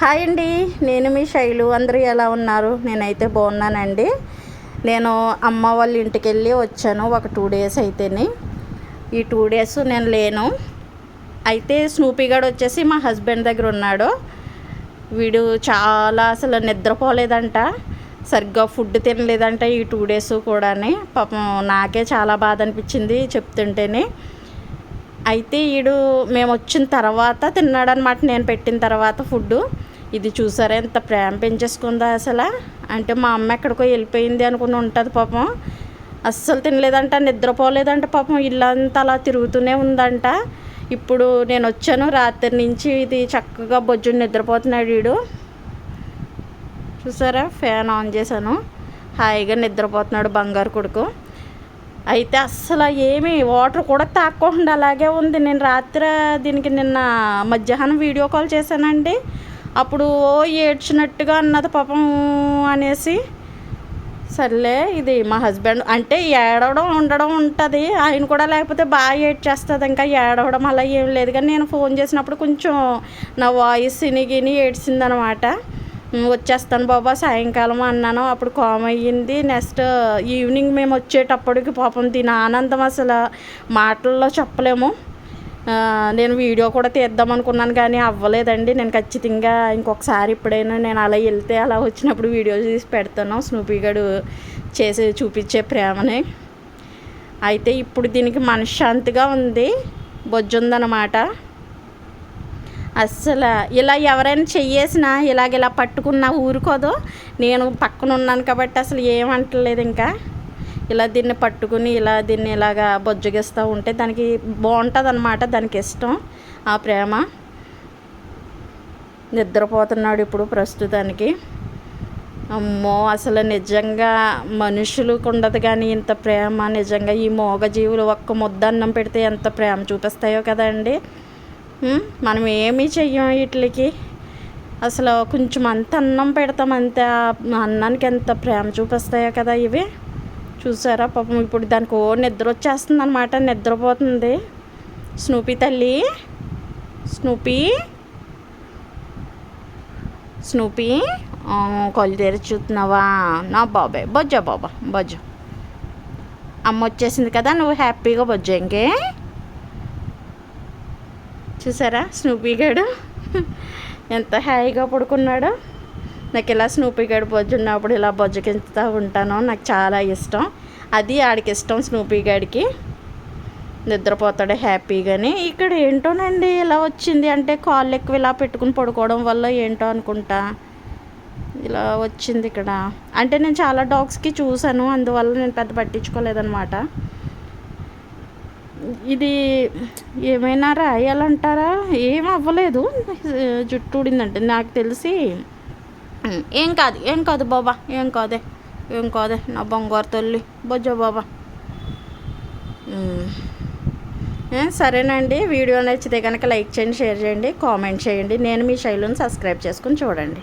Hi అండి. నేను మీ శైలు. అందరూ ఎలా ఉన్నారు? నేనైతే బాగున్నానండి. నేను అమ్మ వాళ్ళ ఇంటికి వెళ్ళి వచ్చాను ఒక టూ డేస్ అయితేనే. ఈ టూ డేస్ నేను లేను. అయితే స్నూపీగాడు వచ్చేసి మా హస్బెండ్ దగ్గర ఉన్నాడు. వీడు చాలా అసలు నిద్రపోలేదంట. సరిగ్గా ఫుడ్ తినలేదంట ఈ టూ డేస్ కూడాని. పాపం నాకే చాలా బాధ అనిపించింది చెప్తుంటేనే. అయితే వీడు మేము వచ్చిన తర్వాత తిన్నాడనమాట నేను పెట్టిన తర్వాత ఫుడ్ ఇది చూసారా ఎంత ప్రేమ పెంచేసుకుందా అసలు? అంటే మా అమ్మ ఎక్కడికో వెళ్ళిపోయింది అనుకుని ఉంటుంది పాపం. అస్సలు తినలేదంట నిద్రపోలేదంట పాపం. ఇల్లంతా అలా తిరుగుతూనే ఉందంట. ఇప్పుడు నేను వచ్చాను. రాత్రి నుంచి ఇది చక్కగా బొజ్జుని నిద్రపోతున్నాడు వీడు చూసారా? ఫ్యాన్ ఆన్ చేశాను. హాయిగా నిద్రపోతున్నాడు బంగారు కొడుకు. అయితే అస్సలు ఏమి వాటర్ కూడా తాక్కోకుండా అలాగే ఉంది. నేను రాత్రి దీనికి నిన్న మధ్యాహ్నం వీడియో కాల్ చేశానండి. అప్పుడు ఓ ఏడ్చినట్టుగా అన్నది పాపం అనేసి సర్లే ఇది మా హస్బెండ్ అంటే ఏడవడం ఉండడం ఉంటుంది ఆయన కూడా లేకపోతే బాగా ఏడ్చేస్తుంది ఇంకా ఏడవడం అలా ఏం లేదు. కానీ నేను ఫోన్ చేసినప్పుడు కొంచెం నా వాయిస్ ఇనిగిని ఏడ్చిందనమాట. వచ్చేస్తాను బాబా సాయంకాలం అన్నాను. అప్పుడు కామ్ అయ్యింది. నెక్స్ట్ ఈవినింగ్ మేము వచ్చేటప్పటికి పాపం దీని ఆనందం అసలు మాటల్లో చెప్పలేము. నేను వీడియో కూడా తీద్దాం అనుకున్నాను కానీ అవ్వలేదండి. నేను ఖచ్చితంగా ఇంకొకసారి ఎప్పుడైనా నేను అలా వెళ్తే అలా వచ్చినప్పుడు వీడియో తీసి పెడతాను. స్నూపీ గడు చేసి చూపించే ప్రేమని. అయితే ఇప్పుడు దీనికి మనశ్శాంతిగా ఉంది. బొజ్జు ఉందన్నమాట అస్సలు ఇలా ఎవరైనా చెయ్యేసినా ఇలాగ ఇలా పట్టుకున్నా ఊరుకోదు. నేను పక్కన ఉన్నాను కాబట్టి అసలు ఏమంటలేదు ఇంకా. ఇలా దీన్ని పట్టుకుని ఇలా దీన్ని ఇలాగా బొజ్జగిస్తూ ఉంటే దానికి బాగుంటుంది అనమాట దానికి ఇష్టం ఆ ప్రేమ. నిద్రపోతున్నాడు ఇప్పుడు ప్రస్తుతానికి. అమ్మో అసలు నిజంగా మనుషులకు ఉండదు కానీ ఇంత ప్రేమ నిజంగా ఈ మోగజీవులు ఒక్క ముద్ద అన్నం పెడితే ఎంత ప్రేమ చూపిస్తాయో కదండి. మనం ఏమీ చెయ్యం వీటికి? అసలు కొంచెం అంత అన్నం పెడతాం అంతే. అన్నానికి ఎంత ప్రేమ చూపిస్తాయో కదా ఇవి. చూసారా? పాపం ఇప్పుడు దానికి ఓ నిద్ర వచ్చేస్తుంది అనమాట నిద్రపోతుంది. స్నూపీ తల్లి. స్నూపీ. స్నూపీ. కళ్ళు తెరిచి చూస్తున్నావా? నా బాబాయ్ బొజ్జా బాబా. బొజ్జ. అమ్మ వచ్చేసింది కదా నువ్వు హ్యాపీగా బొజ్జా ఇంకే? చూసారా? స్నూపీ గడు. ఎంత హాయిగా పడుకున్నాడో. నాకు ఇలా స్నూపీ గడు బొజ్జున్నప్పుడు ఇలా బొజ్జకించుతూ ఉంటాను. నాకు చాలా ఇష్టం. అది ఆడికి ఇష్టం స్నూపీ గడికి. నిద్రపోతాడు హ్యాపీగాని. ఇక్కడ ఏంటోనండి ఇలా వచ్చింది? అంటే కాళ్ళు ఎక్కువ ఇలా పెట్టుకుని పడుకోవడం వల్ల ఏంటో అనుకుంటా. ఇలా వచ్చింది ఇక్కడ. అంటే నేను చాలా డాగ్స్కి చూశాను. అందువల్ల నేను పెద్ద పట్టించుకోలేదన్నమాట. ఇది ఏమైనా రాయాలంటారా? ఏం అవ్వలేదు. జుట్టు ఊడిందంటే. నాకు తెలిసి ఏం కాదు ఏం కాదు బాబా ఏం కాదే ఏం కాదే. నా బంగారు తల్లి. బొజ్జ బాబా. సరేనండి. వీడియో నచ్చితే కనుక లైక్ చేయండి షేర్ చేయండి కామెంట్ చేయండి. నేను మీ శైలిని సబ్స్క్రైబ్ చేసుకుని చూడండి.